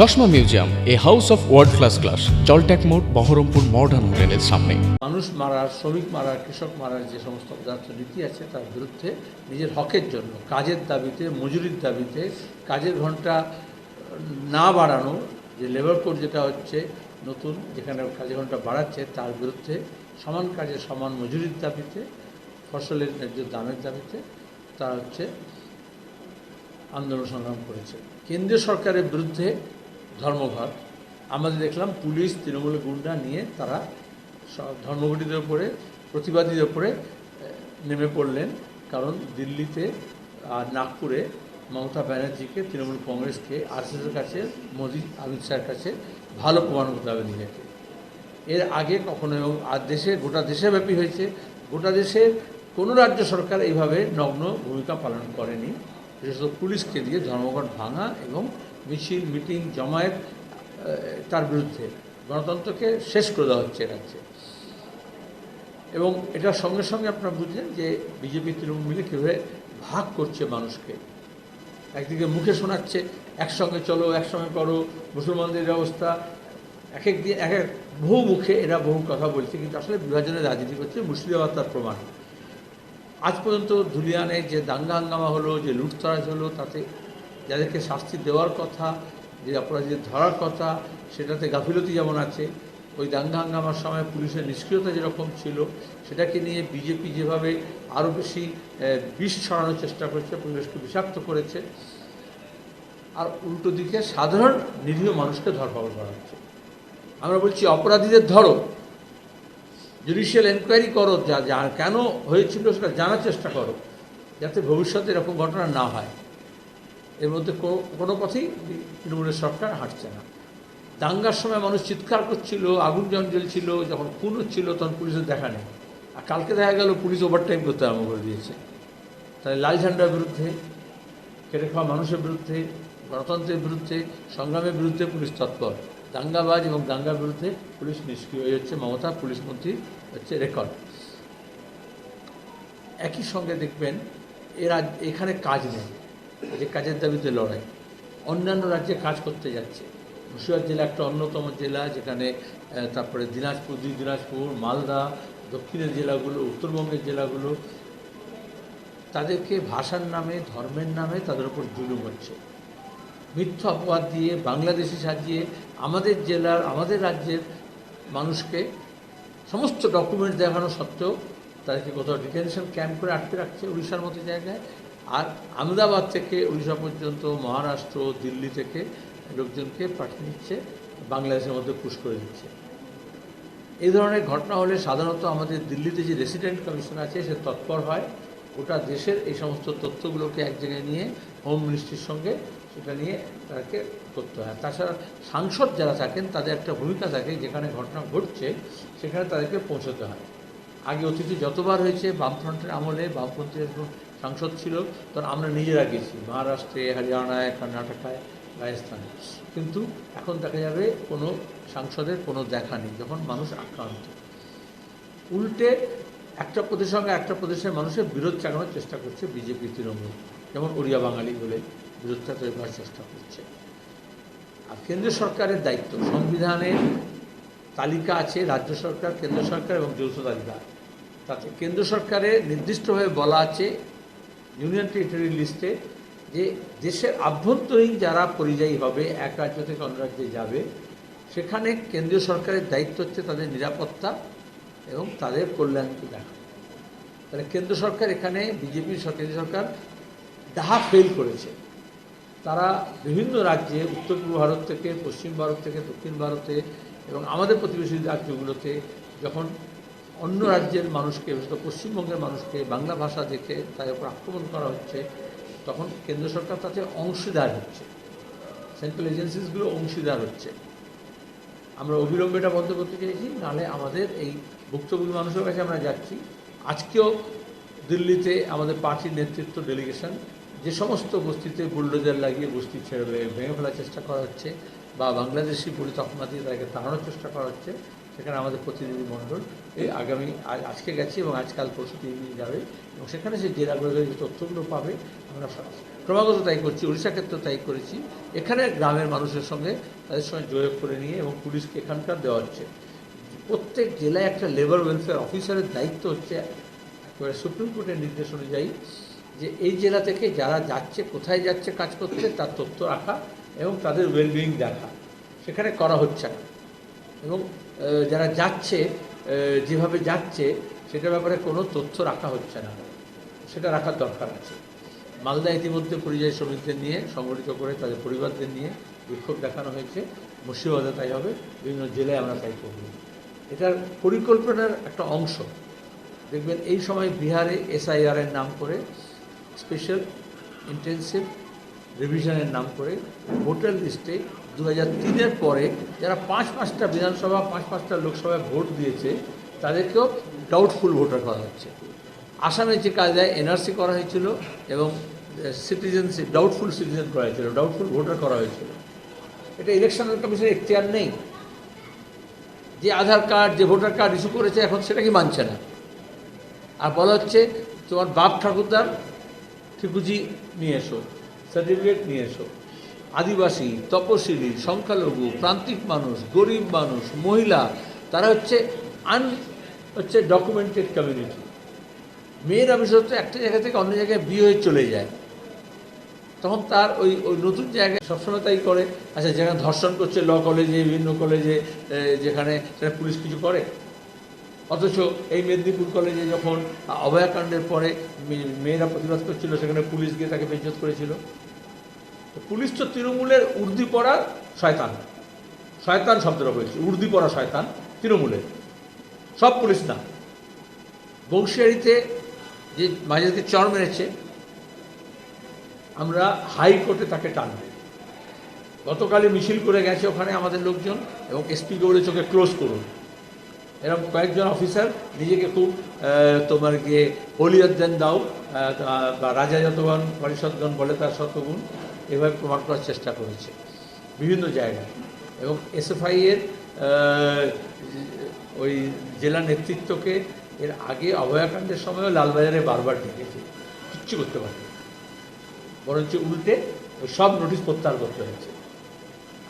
চশমা museum, a house of world class class জলট্যাক মোড়, Baharampur modern হোটেলের সামনে। মানুষ মারার শ্রমিক মারার কৃষক মারার যে সমস্ত নীতি আছে তার বিরুদ্ধে নিজের হকের জন্য, কাজের দাবিতে, মজুরির দাবিতে, কাজের ঘণ্টা না বাড়ানো, যে লেবার কোড যেটা হচ্ছে নতুন, যেখানে কাজের ঘণ্টা বাড়াচ্ছে, তার বিরুদ্ধে সমান কাজে সমান মজুরির দাবিতে, ফসলের ন্যায্য দামের দাবিতে তারা হচ্ছে আন্দোলন সংগ্রাম করেছে। কেন্দ্রীয় সরকারের বিরুদ্ধে ধর্মঘট। আমাদের দেখলাম পুলিশ তৃণমূল গুন্ডা নিয়ে তারা সব ধর্মঘটিদের উপরে প্রতিবাদীদের আহ, নেমে পড়লেন। কারণ দিল্লিতে আর নাগপুরে মমতা ব্যানার্জিকে তৃণমূল কংগ্রেসকে আরএসএসের কাছে মোদী অমিত শাহের কাছে ভালো প্রমাণ করতে হবে নিজেকে। এর আগে কখনো এবং আর দেশে গোটা দেশব্যাপী হয়েছে। গোটা দেশে কোনো রাজ্য সরকার এইভাবে নগ্ন ভূমিকা পালন করেনি। বিশেষত পুলিশকে দিয়ে ধর্মঘট ভাঙা এবং মিছিল, মিটিং, জমায়েত তার বিরুদ্ধে। গণতন্ত্রকে শেষ করে দেওয়া হচ্ছে রাজ্যে। এবং এটার সঙ্গে সঙ্গে আপনারা বুঝলেন যে বিজেপি, তৃণমূল মিলে কীভাবে ভাগ করছে মানুষকে। একদিকে মুখে শোনাচ্ছে, একসঙ্গে চলো, একসঙ্গে করো, মুসলমানদের ব্যবস্থা। এক এক দিন এক এক বহু মুখে এরা বহু কথা বলছে, কিন্তু আসলে বিভাজনের রাজনীতি করছে মুর্শিদাবাদ তার প্রমাণ। আজ পর্যন্ত ধুলিয়ানে যে দাঙ্গা হাঙ্গামা হলো, যে লুটতরাজ হলো, তাতে যাদেরকে শাস্তি দেওয়ার কথা, যে অপরাধীদের ধরার কথা, সেটাতে গাফিলতি যেমন আছে, ওই দাঙ্গা হাঙ্গামার সময় পুলিশের নিষ্ক্রিয়তা যেরকম ছিল, সেটাকে নিয়ে বিজেপি যেভাবে আরও বেশি বিষ ছড়ানোর চেষ্টা করেছে, পরিবেশকে বিষাক্ত করেছে, আর উল্টো দিকে সাধারণ নিরীহ মানুষকে ধরপাকড় করা হচ্ছে। আমরা বলছি, অপরাধীদের ধরো। জুডিশিয়াল এনকোয়ারি করো, যা যা, কেন হয়েছিল সেটা জানার চেষ্টা করো, যাতে ভবিষ্যতে এরকম ঘটনা না হয়। এর মধ্যে কোনো- পথেই তৃণমূলের সরকার হাঁটছে না। দাঙ্গার সময় মানুষ চিৎকার করছিল, আগুন যখন জ্বলছিল যখন খুন হচ্ছিল, তখন পুলিশের দেখা নেই। আর কালকে দেখা গেল, পুলিশ ওভারটাইম করতে আরম্ভ করে দিয়েছে। তাহলে লাল ঝান্ডার বিরুদ্ধে, কেটে খাওয়া মানুষের বিরুদ্ধে, গণতন্ত্রের বিরুদ্ধে, সংগ্রামের বিরুদ্ধে পুলিশ তৎপর। দাঙ্গাবাজ এবং দাঙ্গার বিরুদ্ধে পুলিশ নিষ্ক্রিয় হয়ে হচ্ছে মমতা, পুলিশ মন্ত্রী হচ্ছে রেকর্ড। একই সঙ্গে দেখবেন, এরা, এখানে কাজ নেই। যে কাজের দাবিতে লড়াই। অন্যান্য রাজ্যে কাজ করতে যাচ্ছে। মুর্শিদাবাদ জেলা একটা অন্যতম জেলা, যেখানে তারপরে দিনাজপুর, দুই দিনাজপুর, মালদা, দক্ষিণের জেলাগুলো, উত্তরবঙ্গের জেলাগুলো। তাদেরকে ভাষার নামে, ধর্মের নামে তাদের উপর জুলুম হচ্ছে। মিথ্যা অপবাদ দিয়ে বাংলাদেশি সাজিয়ে আমাদের জেলার, আমাদের রাজ্যের মানুষকে সমস্ত ডকুমেন্ট দেখানো সত্ত্বেও তাদেরকে কোথাও ডিটেনশন ক্যাম্প করে আটকে রাখছে উড়িষ্যার মতো জায়গায়। আর আহমেদাবাদ থেকে উড়িষ্যা পর্যন্ত, মহারাষ্ট্র, দিল্লি থেকে লোকজনকে পাঠিয়ে দিচ্ছে, বাংলাদেশের মধ্যে পুশ করে দিচ্ছে। এই ধরনের ঘটনা হলে সাধারণত আমাদের দিল্লিতে যে রেসিডেন্ট কমিশন আছে, সে তৎপর হয়। ওটা দেশের এই সমস্ত তথ্যগুলোকে এক জায়গায় নিয়ে হোম মিনিস্ট্রির সঙ্গে সেটা নিয়ে তাকে করতে হয়। তাছাড়া সাংসদ যারা থাকেন, তাদের একটা ভূমিকা থাকে যেখানে ঘটনা ঘটছে, সেখানে তাদেরকে পৌঁছতে হয়। আগে অতীতে যতবার হয়েছে, বামফ্রন্টের আমলে বামপন্থী সাংসদ ছিল, তখন আমরা নিজেরা গেছি, মহারাষ্ট্রে, হরিয়ানায়, কর্ণাটকায়, রাজস্থানে। কিন্তু এখন দেখা যাবে কোনো সাংসদের কোনো দেখা নেই, যখন মানুষ আক্রান্ত। উল্টে একটা প্রদেশের সঙ্গে একটা প্রদেশের মানুষের বিরোধ চাগানোর চেষ্টা করছে বিজেপি, তৃণমূল। যেমন ওড়িয়া বাঙালি বলে বিরোধটা তৈরি করার চেষ্টা করছে। আর কেন্দ্র সরকারের দায়িত্ব, সংবিধানের তালিকা আছে, রাজ্য সরকার, কেন্দ্র সরকার এবং যৌথ তালিকা। তাতে কেন্দ্র সরকারের নির্দিষ্টভাবে বলা আছে ইউনিয়ন টেরিটরি লিস্টে যে দেশের আভ্যন্তরীণ যারা পরিযায়ী হবে, এক রাজ্য থেকে অন্য রাজ্যে যাবে, সেখানে কেন্দ্রীয় সরকারের দায়িত্ব হচ্ছে তাদের নিরাপত্তা এবং তাদের কল্যাণকে দেখা। তাহলে কেন্দ্র সরকার এখানে, বিজেপি কেন্দ্রীয় সরকার ডাহা ফেল করেছে। তারা বিভিন্ন রাজ্যে, উত্তর পূর্ব ভারত থেকে, পশ্চিম ভারত থেকে, দক্ষিণ ভারতে এবং আমাদের প্রতিবেশী রাজ্যগুলোতে যখন অন্য রাজ্যের মানুষকে, বিশেষত পশ্চিমবঙ্গের মানুষকে, বাংলা ভাষা দেখে তাদের উপর আক্রমণ করা হচ্ছে, তখন কেন্দ্র সরকার তাতে অংশীদার হচ্ছে। সেন্ট্রাল এজেন্সিসগুলো অংশীদার হচ্ছে। আমরা অবিলম্বে এটা বন্ধ করতে চাইছি নাহলে আমাদের এই ভুক্তভোগী মানুষের কাছে আমরা যাচ্ছি। আজকেও দিল্লিতে আমাদের পার্টির নেতৃত্ব ডেলিগেশন যে সমস্ত বস্তিতে বুলডোজার লাগিয়ে বস্তি ছেড়ে ভেঙে ফেলার চেষ্টা করা হচ্ছে, বা বাংলাদেশি বলি তকমা দিয়ে তাদেরকে তাড়ানোর চেষ্টা করা হচ্ছে সেখানে আমাদের প্রতিনিধি মণ্ডল এই আগামী আজ- আজকে গেছে এবং আজকাল পরশু তিন দিন যাবে। এবং সেখানে সেই জেলাগুলোর যে তথ্যগুলো পাবে, আমরা ক্রমাগত তাই করছি, উড়িষ্যা ক্ষেত্রে তাই করেছি। এখানে গ্রামের মানুষের সঙ্গে তাদের সঙ্গে যোগাযোগ করে নিয়ে এবং পুলিশকে এখানকার দেওয়া হচ্ছে। প্রত্যেক জেলায় একটা লেবার ওয়েলফেয়ার অফিসারের দায়িত্ব হচ্ছে একেবারে সুপ্রিম কোর্টের নির্দেশ অনুযায়ী যে এই জেলা থেকে যারা যাচ্ছে, কোথায় যাচ্ছে কাজ করতে, তার তথ্য রাখা এবং তাদের ওয়েলবিং দেখা। সেখানে করা হচ্ছে না। এবং যারা যাচ্ছে যেভাবে যাচ্ছে, সেটার ব্যাপারে কোনো তথ্য রাখা হচ্ছে না। সেটা রাখার দরকার আছে। মালদা ইতিমধ্যে পরিযায়ী শ্রমিকদের নিয়ে, সংগঠিত করে তাদের পরিবারদের নিয়ে বিক্ষোভ দেখানো হয়েছে। মুর্শিদাবাদে তাই হবে, বিভিন্ন জেলায় আমরা তাই করব। এটার পরিকল্পনার একটা অংশ। দেখবেন, এই সময় বিহারে এসআইআর এর নাম করে, স্পেশাল ইন্টেন্সিভ রিভিশনের নাম করে, ভোটার লিস্টে দু হাজার তিনের পরে যারা পাঁচ পাঁচটা বিধানসভা, পাঁচ পাঁচটা লোকসভায় ভোট দিয়েছে, তাদেরকেও ডাউটফুল ভোটার করা হচ্ছে। আসামে যে কায়দায় এনআরসি করা হয়েছিল এবং সিটিজেনশিপ ডাউটফুল সিটিজেন করা হয়েছিল ডাউটফুল ভোটার করা হয়েছিল। এটা ইলেকশন কমিশনের এখতিয়ার নেই। যে আধার কার্ড, যে ভোটার কার্ড ইস্যু করেছে, এখন সেটা কি মানছে না? আর বলা হচ্ছে, তোমার বাপ ঠাকুরদার ঠিকুজি নিয়ে এসো সার্টিফিকেট নিয়ে এসো। আদিবাসী, তপশিলি, সংখ্যালঘু, প্রান্তিক মানুষ, গরিব মানুষ, মহিলা, তারা হচ্ছে আন, হচ্ছে ডকুমেন্টেড কমিউনিটি মেয়েরা বিশেষত একটা জায়গা থেকে অন্য জায়গায় বিয়ে হয়ে চলে যায়। তখন তার ওই ওই নতুন জায়গায় সবসময় তাই করে। আচ্ছা যেখানে ধর্ষণ করছে ল কলেজে, বিভিন্ন কলেজে যেখানে সেটা পুলিশ কিছু করে। অথচ এই মেদিনীপুর কলেজে যখন অভয়াকাণ্ডের পরে মেয়েরা প্রতিবাদ করছিল, সেখানে পুলিশ গিয়ে তাকে বেজ্জত করেছিল। পুলিশ তো তৃণমূলের উর্দি পড়া শয়তান। শয়তান শব্দটা বলছে উর্দি পড়া শয়তান তৃণমূলের। সব পুলিশ না। বংশিয়ারিতে যে মাঝেকে চর মেরেছে, আমরা হাইকোর্টে তাকে টানব। গতকালই মিছিল করে গেছে ওখানে আমাদের লোকজন এবং এসপি গৌড়ে চোখে ক্লোজ করুন। এরকম কয়েকজন অফিসার নিজেকে খুব তোমার গিয়ে হলিয়ত দেন দাও বা রাজা যতগণ পরিষদগণ বলে তার শতগুণ। এভাবে প্রমাণ করার চেষ্টা করেছে বিভিন্ন জায়গায়। এবং এসএফআই এর ওই জেলা নেতৃত্বকে এর আগে অভয়াকাণ্ডের সময়ও লালবাজারে বারবার ডেকেছে কিচ্ছু করতে পারে বরঞ্চ উল্টে ওই সব নোটিশ প্রত্যাহার করতে হয়েছে।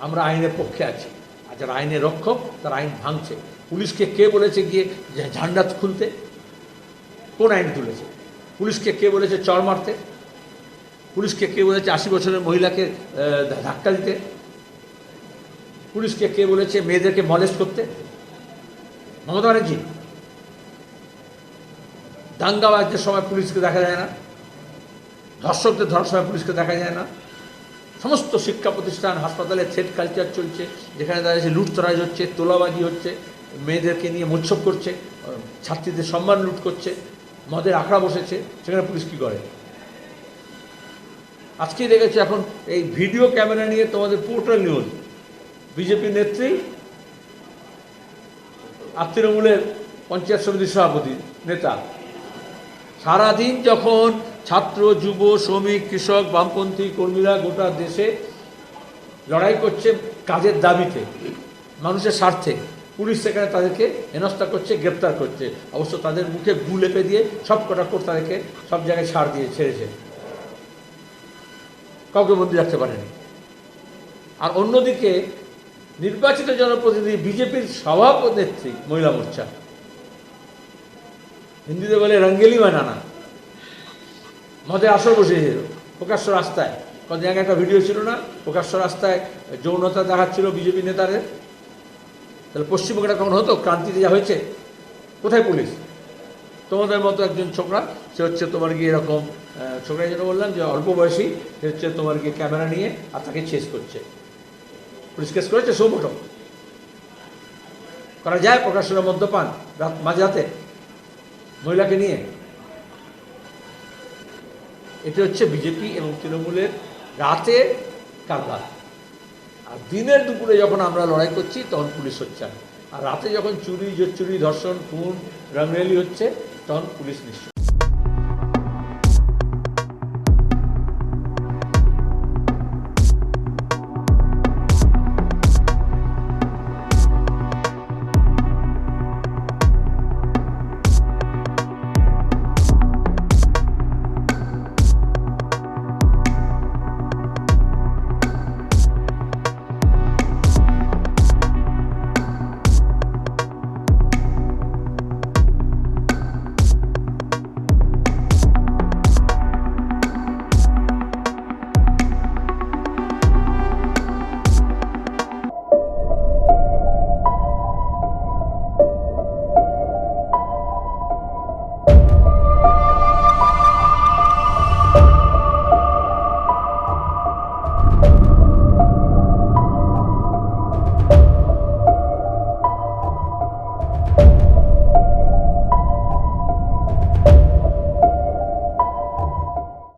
আমরা আইনের পক্ষে আছি, আর যারা আইনের রক্ষক, তারা আইন ভাঙছে। পুলিশকে কে বলেছে গিয়ে ঝান্ডা খুলতে? কোন আইন তুলেছে? পুলিশকে কে বলেছে চর মারতে? পুলিশকে কে বলেছে আশি বছরের মহিলাকে ধাক্কা দিতে? পুলিশকে কে বলেছে মেয়েদেরকে মলেস্ট করতে? মমতা ব্যানার্জি। দাঙ্গাবাজদের সময় পুলিশকে দেখা যায় না। ধর্ষকদের ধরার সময় পুলিশকে দেখা যায় না। সমস্ত শিক্ষা প্রতিষ্ঠান, হাসপাতালে থ্রেড কালচার চলছে, যেখানে দেখা যাচ্ছে লুটতরাজ হচ্ছে, তোলাবাজি হচ্ছে, মেয়েদেরকে নিয়ে মোৎসব করছে, ছাত্রীদের সম্মান লুট করছে, মদের আখড়া বসেছে, সেখানে পুলিশ কী করে? আজকে দেখেছি এখন এই ভিডিও ক্যামেরা নিয়ে তোমাদের পোর্টাল নিউজ। বিজেপি নেত্রী আর তৃণমূলের পঞ্চায়েত সমিতির সভাপতি, নেতা। সারাদিন যখন ছাত্র, যুব, শ্রমিক, কৃষক, বামপন্থী কর্মীরা গোটা দেশে লড়াই করছে কাজের দাবিতে, মানুষের স্বার্থে, পুলিশ সেখানে তাদেরকে হেনস্থা করছে, গ্রেপ্তার করছে। অবশ্য তাদের মুখে গু লেপে দিয়ে সব কটা কোর্ট তাদেরকে সব জায়গায় ছাড় দিয়ে ছেড়েছে। কাউকে বন্দি রাখতে পারেনি। আর অন্যদিকে নির্বাচিত জনপ্রতিনিধি বিজেপির সভাপতি মহিলা মোর্চা। হিন্দিতে বলে রঙ্গেলি বানানা মদের আসর বসেছিল প্রকাশ্য রাস্তায়। কত একটা ভিডিও ছিল না? প্রকাশ্য রাস্তায় যৌনতা দেখাচ্ছিল বিজেপি নেতাদের। তাহলে পশ্চিমবঙ্গটা কখন হতো? ক্রান্তিতে যা হয়েছে? কোথায় পুলিশ? তোমাদের মতো একজন ছোকরা, সে হচ্ছে তোমার গিয়ে এরকম ছোকরা যেটা বললাম যে অল্প বয়সী হচ্ছে তোমার গিয়ে ক্যামেরা নিয়ে আর তাকে চেস করছে। পুলিশ কেস করেছে সৌমোটো করা যায়, প্রকাশ্যের মদ্যপান রাত মাঝরাতে মহিলাকে নিয়ে। এটা হচ্ছে বিজেপি এবং তৃণমূলের রাতে কারবার। আর দিনের দুপুরে যখন আমরা লড়াই করছি, তখন পুলিশ হচ্ছে। আর রাতে যখন চুরি, জোর চুরি, ধর্ষণ, খুন, রামরেলি হচ্ছে, তখন পুলিশ নিশ্চয়